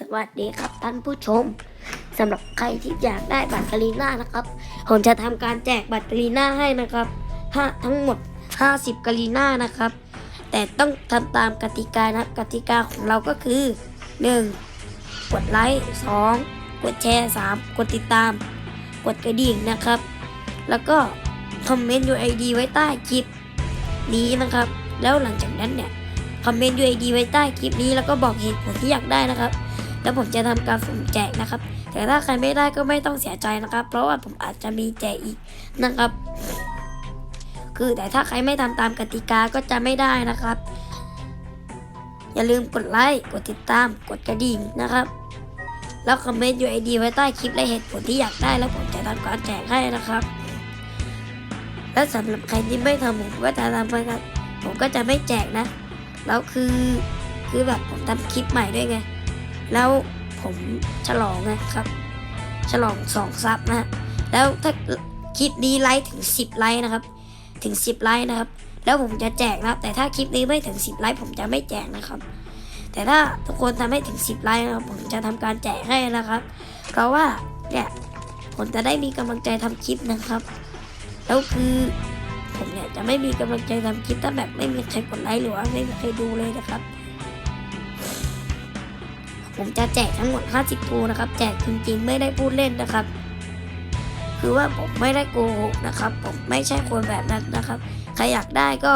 สวัสดีครับท่านผู้ชมสำหรับใครที่อยากได้บัตรกาลีน่านะครับผมจะทำการแจกบัตรกาลีน่าให้นะครับห้าทั้งหมด 50กาลีน่านะครับ แต่ต้องทำตามกติกานะกติกาของเราก็คือ 1. กดไลค์ 2. กดแชร์ 3. กดติดตาม กดกระดิ่งนะครับ แล้วก็คอมเมนต์ UID ไว้ใต้คลิปนี้นะครับ แล้วหลังจากนั้นเนี่ยคอมเมนต์ UID ไว้ใต้คลิปนี้แล้วก็บอกเหตุผลที่อยากได้นะครับ แล้วผมจะทำการสุ่มแจกนะครับ แต่ถ้าใครไม่ได้ก็ไม่ต้องเสียใจนะครับ เพราะว่าผมอาจจะมีแจกอีกนะครับ คือแต่ถ้าใครไม่ทำตามกติกาก็จะไม่ได้นะครับ อย่าลืมกดไลค์กดติดตามกดกระดิ่งนะครับแล้วคอมเมนต์ UID ไว้ใต้คลิปและเหตุผลที่อยากได้แล้วผมจะทำการแจกให้นะครับ และสำหรับใครที่ไม่ทำผมก็จะทำไปครับผมก็จะไม่แจกนะ แล้วคือคือแบบผมทำคลิปใหม่ด้วยไง แล้วผมฉลองไงครับ ฉลองสองซับนะฮะแล้วถ้าคลิปนี้ไลค์ถึง 10 ไลค์นะครับ ถึง 10 ไลค์นะครับ แล้วผมจะแจกนะครับ แต่ถ้าคลิปนี้ไม่ถึง 10 ไลค์ผมจะไม่แจกนะครับ แต่ถ้าทุกคนทำให้ถึง 10 ไลค์นะครับ ผมจะทำการแจกให้นะครับ เพราะว่าเนี่ยผมจะได้มีกำลังใจทำคลิปนะครับ แล้วคือผมเนี่ยจะไม่มีกำลังใจทำคลิปถ้าแบบไม่มีใครกดไลค์หรือว่าไม่มีใครดูเลยนะครับ ผมจะแจกทั้งหมด 50ทูนะครับ แจกจริงๆ ไม่ได้พูดเล่นนะครับ คือว่าผมไม่ได้โกหกนะครับ ผมไม่ใช่คนแบบนั้นนะครับ ใครอยากได้ก็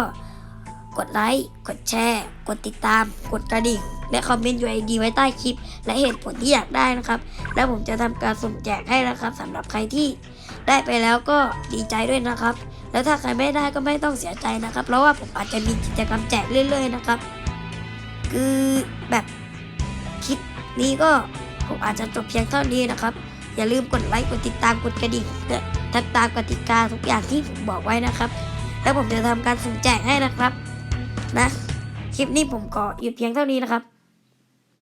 กดไลค์ กดแชร์ กดติดตาม กดกระดิ่ง และคอมเมนต์ UID ไว้ใต้คลิป และเหตุผลที่อยากได้นะครับ แล้วผมจะทำการสุ่มแจกให้นะครับสำหรับใครที่ได้ไปแล้วก็ดีใจด้วยนะครับ แล้วถ้าใครไม่ได้ก็ไม่ต้องเสียใจนะครับ เพราะว่าผมอาจจะมีกิจกรรมแจกเรื่อย ๆ นะครับ คือแบบ นี้ก็ผมอาจจะจบเพียงเท่านี้นะครับ อย่าลืมกดไลค์กดติดตามกดกระดิ่งและทำตามกติกาทุกอย่างที่ผมบอกไว้นะครับ แล้วผมจะทำการสุ่มแจกให้นะครับ นะ คลิปนี้ผมก็หยุดเพียงเท่านี้นะครับ